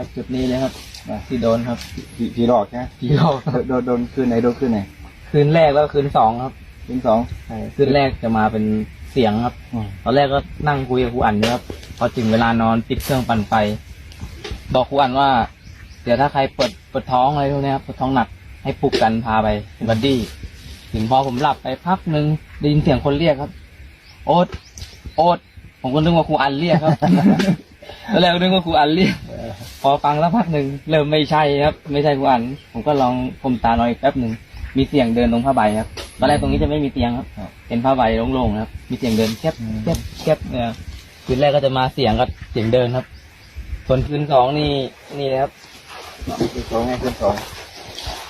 ครับจุดนี้เลยครับที่โดนครับผีผีหลอกใช่ไหมที่เราโดนโดนคืนไหนโดนคืนไหนคืนแรกแล้วคืนสองครับคืนสอง ใช่คืนแรกจะมาเป็นเสียงครับ อืม ตอนแรกก็นั่งคุยกับครูอันนะครับพอถึงเวลานอนปิดเครื่องปั่นไฟบอกครูอันว่า เดี๋ยวถ้าใครปวดปวดท้องอะไรพวกเนี้ยครับปวดท้องหนักให้ปลุกกันพาไปบัดดี้ถึงพอผมหลับไปพักหนึ่งได้ยินเสียงคนเรียกครับ โอ๊ตโอ๊ตผมก็นึกว่าครูอันเรียกครับ ตอนแรกก็นึกว่าครูอันเรียกพอฟังแล้วพักหนึ่งเริ่มไม่ใช่ครับ ไม่ใช่ครูอัน ผมก็ลองคมตาหน่อยแป๊บหนึ่งมีเสียงเดินตรงผ้าใบครับตอนแรกตรงนี้จะไม่มีเตียงครับ เป็นผ้าใบโล่งๆนะครับ มีเสียงเดินแคบแคบแคบเนี่ยคืนแรกก็จะมาเสียงกับเสียงเดินครับ ส่วนคืนสองนี่นี่นะครับคืนสองไงคืนสอง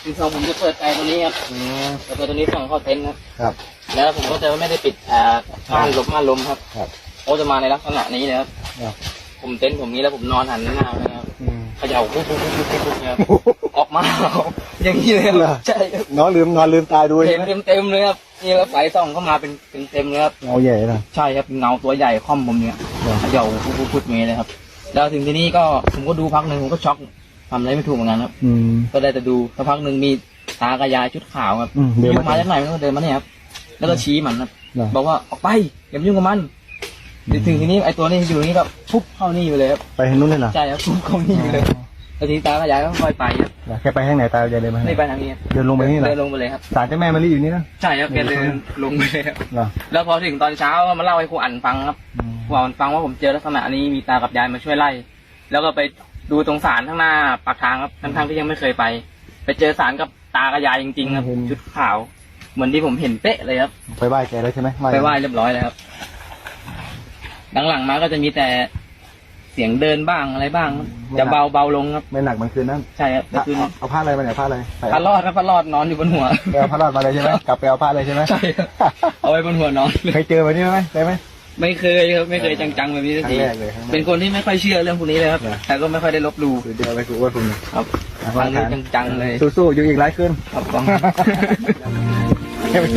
คืนสองผมจะเปิดไฟตรงนี้ครับแล้วก็ตรงนี้ฝั่งเข้าเต็นท์ครับครับ แล้วผมก็จะไม่ได้ปิดอ่าม่านลมม่านลมครับครับโอ้จะมาในลักษณะนี้เลยครับครับ ผมเต็นท์ผมนี้แล้วผมนอนหันหน้าไปนะครับอืม เขย่าปุ๊บปุ๊บปุ๊บปุ๊บปุ๊บนะครับออกมาอย่างนี้เลยครับเหรอใช่ครับนอนลืมนอนลืมตายดูเห็ใช่นไหมเต็มเต็มๆเลยครับนี่แล้วไฟส่องเข้ามาเป็นเป็นเต็มเลยครับ เงาใหญ่นะ ใช่ครับเป็นเงาตัวใหญ่ค่อมผมเนี่ยเหรอเขย่าปุ๊บปุ๊บปุ๊บอย่างนี้เลยครับ แล้วถึงที่นี่ก็ผมก็ดูพักหนึ่งผมก็ช็อกทำอะไรไม่ถูกเหมือนกันครับ อืม ก็ได้แต่ดูสักพักหนึ่งมีตากระยายชุดขาวครับอืมเดินยุ่มางมาจากไหนมันก็เดินมาเนี่ยครับ แล้วก็ชี้มันครับ เหรอบอกว่าออกไปอย่ามายุ่งกับมัน ถึงทีนี้ไอ้ตัวนี้อยู่นี่ก็ปุ๊บเข้านี่ไปเลยครับไปทางนู้นเลยเหรอใช่ครับปุ๊บเข้านี่ไปเลยแล้วทีนี้ตากระยายก็ค่อยไปครับเหรอแค่ไปทางไหนตายใหญ่เลยไหมไม่ไปทางนี้ครับเดินลงไปนี่เหรอเดินลงไปเลยครับศาลเจ้าแม่มะลิอยู่นี่นะใช่ครับแกเดินลงไปเลยครับเหรอแล้วพอถึงตอนเช้าก็มาเล่าให้ครูอันฟังครับอืมครูอันฟังว่าผมเจอลักษณะนี้มีตากับยายมาช่วยไล่ แล้วก็ไปดูตรงสารข้างหน้าปากทางครับทั้งๆที่ยังไม่เคยไป ไปเจอสารกับตากับยายจริงๆครับชุดขาว เหมือนที่ผมเห็นเป๊ะเลยครับ ไปไหว้แกแล้วใช่ไหมไปไหว้เรียบร้อยแล้วครับ หลังๆมาก็จะมีแต่เสียงเดินบ้างอะไรบ้างครับจะเบาเบาลงครับไม่หนักเหมือนคืนนั้นใช่ครับแต่เอาคือเอาเอาผ้าอะไรมาเนี่ยผ้าอะไรใส่พัดรอดครับพัดรอดนอนอยู่บนหัว ไปเอาผ้ารอดมาเลยใช่ไหมกลับไปเอาผ้าเลยใช่ไหมใช่ครับเอาไว้บนหัวนอนเลยเคยเจอแบบนี้ไหมได้ไหม ไม่เคยครับไม่เคยจังๆแบบนี้สักครั้ทีงแรกเลยครั้งแรกเป็นคนที่ไม่ค่อยเชื่อเรื่องพวกนี้เลยครับ เหรอ แต่ก็ไม่ค่อยได้ลบหลู่คือเดียวไปกูว่าคุณครับอะฟังนี้จังๆเลยสู้ๆอยู่อีกหลายคืน ครับฟังให้มัน